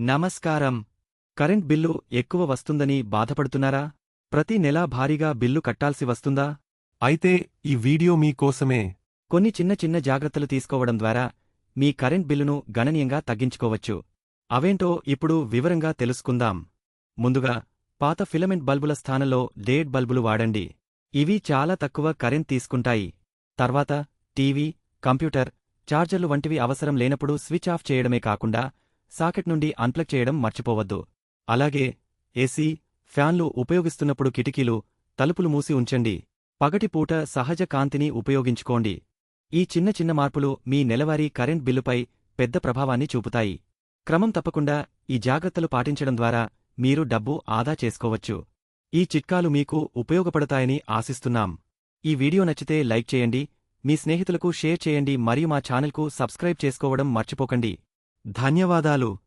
నమస్కారం. Current bill ఎక్కువ వస్తుందని బాధపడుతున్నారా? ప్రతి నెలా భారీగా బిల్లు కట్టాల్సి వస్తుందా? అయితే ఈ వీడియో మీకోసమే కొన్ని చిన్న చిన్న జాగ్రత్తలు తీసుకోవడం ద్వారా మీ కరెంట్ బిల్లును గణనీయంగా తగ్గించుకోవచ్చు. అవేంటో ఇప్పుడు వివరంగా తెలుసుకుందాం. ముందుగా పాత ఫిలమెంట్ బల్బుల స్థానంలో డేడ్ బల్బులు వాడండి. ఇవి చాలా తక్కువ కరెంట్ తీసుకుంటాయి. తర్వాత టీవీ కంప్యూటర్ చార్జర్లు వంటివి అవసరం లేనప్పుడు స్విచ్ ఆఫ్ చేయడమే కాకుండా సాకెట్ నుండి అన్ప్లగ్ చేయడం మర్చిపోవద్దు. అలాగే ఏసీ ఫ్యాన్లు ఉపయోగిస్తున్నప్పుడు కిటికీలు తలుపులు మూసి ఉంచండి. పగటిపూట సహజ కాంతిని ఉపయోగించుకోండి. ఈ చిన్న చిన్న మార్పులు మీ నెలవారీ కరెంట్ బిల్లుపై పెద్ద ప్రభావాన్ని చూపుతాయి. క్రమం తప్పకుండా ఈ జాగ్రత్తలు పాటించడం ద్వారా మీరు డబ్బు ఆదా చేసుకోవచ్చు. ఈ చిట్కాలు మీకు ఉపయోగపడతాయని ఆశిస్తున్నాం. ఈ వీడియో నచ్చితే లైక్ చేయండి. మీ స్నేహితులకు షేర్ చేయండి. మరియు మా ఛానల్కు సబ్స్క్రైబ్ చేసుకోవడం మర్చిపోకండి. ధన్యవాదాలు.